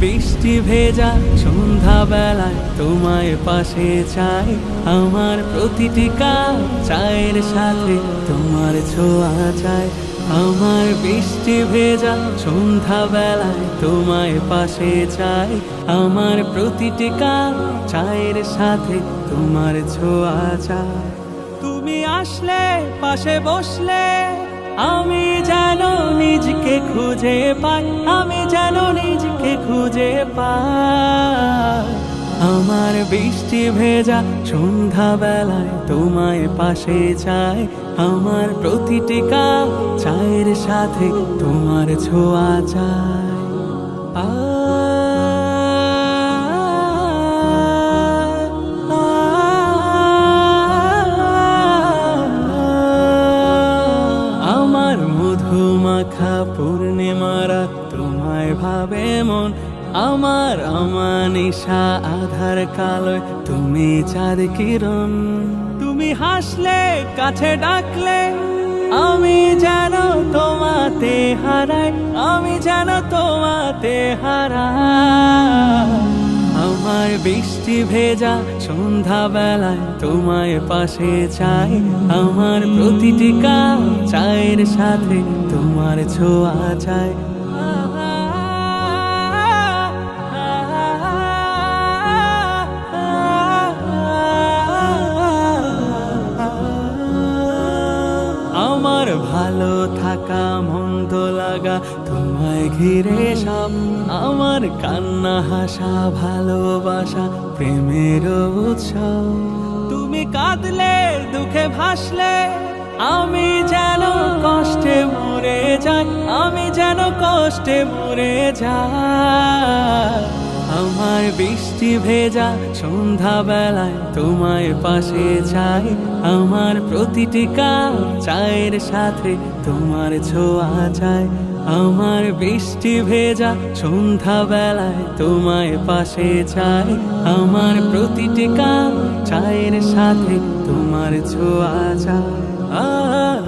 বৃষ্টি ভেজা সন্ধ্যা বেলায় তোমায় পাশে চাই। আমার প্রতিটি চায়ের সাথে তোমার ছোঁয়া চাই। আমার বৃষ্টি ভেজা সন্ধ্যা বেলায় তোমায় পাশে চাই। আমার প্রতিটি চায়ের সাথে তোমার ছোঁয়া চাই। তুমি আসলে, পাশে বসলে আমি নিজকে খুঁজে পাই, আমি যেন নিজকে খুঁজে পাই। আমার বৃষ্টি ভেজা সন্ধ্যা বেলায় তোমায় পাশে চাই, আমার প্রতিটি কাপ চায়ের সাথে তোমার ছোঁয়া চায় আ মধুমাখা পূর্ণিমারা তোমায় ভাবে মন। আমার আমানিশা আধার কালোয়, তুমি চাঁদ কিরণ। তুমি হাসলে, কাছে ডাকলে, আমি যেন তোমাতে হারাই, আমি যেন তোমাতে হারাই। আমার বৃষ্টি ভেজা সন্ধ্যা বেলায় তোমায় পাশে চাই। আমার প্রতিটি কাপ চায়ের সাথে, তোমার ছোঁয়া চাই। আমার ভালো থাকা, মন্দ লাগা ঘিরে সব আমার কান্না, হাসা, ভালোবাসা, প্রেমের উৎসব। তুমি কাঁদলে, দুঃখে ভাসলে, আমি যেন কষ্টে মরে যাই, আমি যেন কষ্টে মরে যাই। আমার বৃষ্টি ভেজা সন্ধ্যা বেলায় তোমায় পাশে চাই। আমার প্রতিটি কাপ চায়ের সাথে তোমার ছোঁয়া চাই। আমার বৃষ্টি ভেজা সন্ধ্যা বেলায় তোমায় পাশে চাই। আমার প্রতিটি কাপ চায়ের সাথে তোমার ছোঁয়া চাই। আ